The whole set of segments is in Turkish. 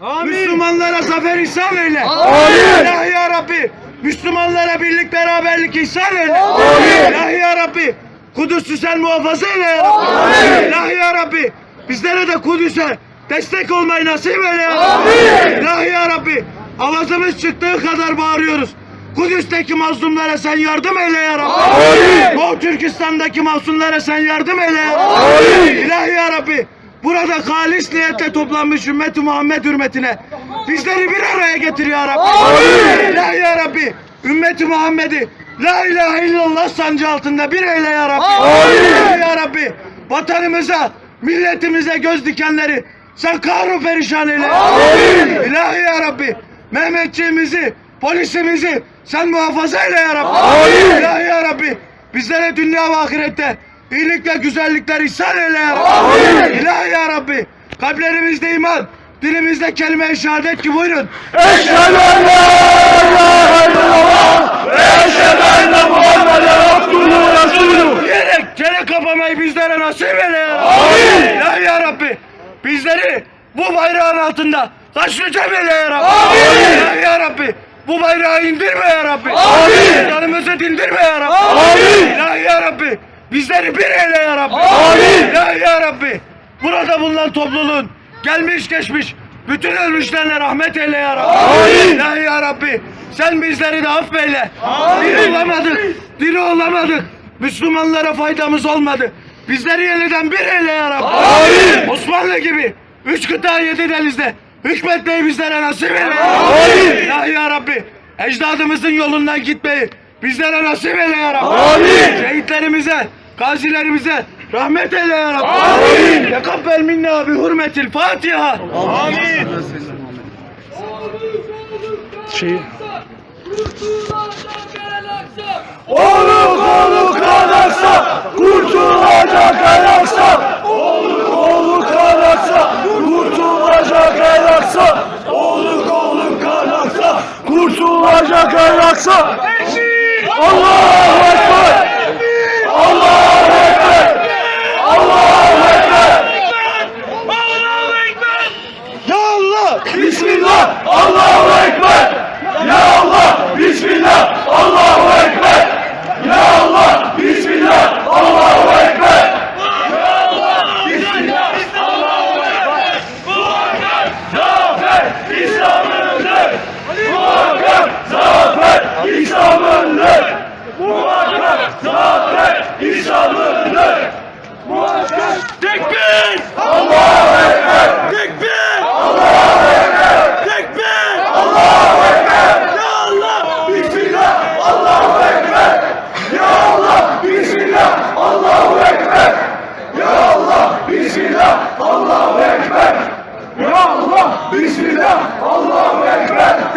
Amin. Müslümanlara zafer ihsan eyle. Amin. İlahi ya Rabbi. Müslümanlara birlik beraberlik ihsan eyle. Amin. İlahi ya Rabbi. Kudüs'ü sen muhafaza eyle ya Rabbi. Amin. İlahi ya Rabbi. Bizlere de Kudüs'e destek olmayı nasip eyle ya Rabbi. Amin. İlahi ya Rabbi. Avazımız çıktığı kadar bağırıyoruz. Kudüs'teki mazlumlara sen yardım eyle ya Rabbi. Amin. Doğu Türkistan'daki mazlumlara sen yardım eyle ya Rabbi. Amin. İlahi ya Rabbi. Burada halis niyetle toplanmış ümmeti Muhammed hürmetine bizleri bir araya getir ya Rabbi. Amin. Ya Rabbi. Ümmeti Muhammed'i La ilahe illallah sancı altında bir eyle ya Rabbi. Amin. Ya Rabbi. Vatanımıza, milletimize göz dikenleri sen kahru perişan eyle. Amin. İlahi ya Rabbi. Mehmetçiğimizi, polisimizi sen muhafaza eyle ya Rabbi. Amin. İlahi ya Rabbi. Bizlere dünya ve ahirette iyilik ve güzellikler ihsan eyle ya Rabbi. Amin. İlahi ya Rabbi. Kalplerimizde iman, dilimizde kelime-i şehadet ki buyurun. Eşhedü en la ilahe illallah ve eşhedü enne Muhammeden abduhu ve resulüh. Diyerek çene kapamayı bizlere nasip eyle ya Rabbi. Amin. İlahi ya Rabbi. Bizleri bu bayrağın altında taşlıca eyle ya Rabbi. Amin. İlahi ya Rabbi. Bu bayrağı indirme ya Rabbi. Amin. Canımızı dindirme ya Rabbi. Amin. İlahi ya Rabbi. Bizleri bir eyle ya Rabbi. Amin. İlahi ya Rabbi. Burada bulunan topluluğun gelmiş geçmiş bütün ölmüşlerine rahmet eyle ya Rabbi. Amin. İlahi ya Rabbi. Sen bizleri de affeyle. Diri olamadık. Diri olamadık. Müslümanlara faydamız olmadı. Bizleri yeniden bir eyle ya Rabbi. Amin. Osmanlı gibi üç kıta yedi denizde hükmetmeyi bizlere nasip eyle. ya. Amin. İlahi ya Rabbi. Ecdadımızın yolundan gitmeyi bizlere nasip eyle ya Rabbi. Amin. Şehitlerimize, gazilerimize rahmet eyle ya Rabbi. Amin. Tekabbel minna bi hurmetil Fatiha. Amin. Şey, Oluk oluk kanaksa kurtulacak ayaksa Oluk oluk kanaksa kurtulacak ayaksa Oluk oluk kanaksa kurtulacak ayaksa Bismillah! Bismillah! Allahu Ekber! Ya Allah! Bismillah, Allahu Ekber.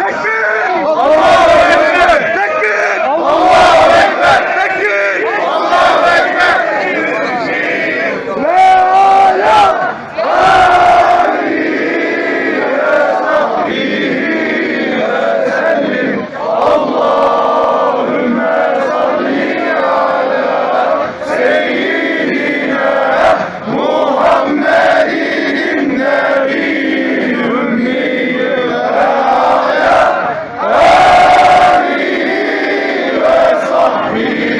Amen.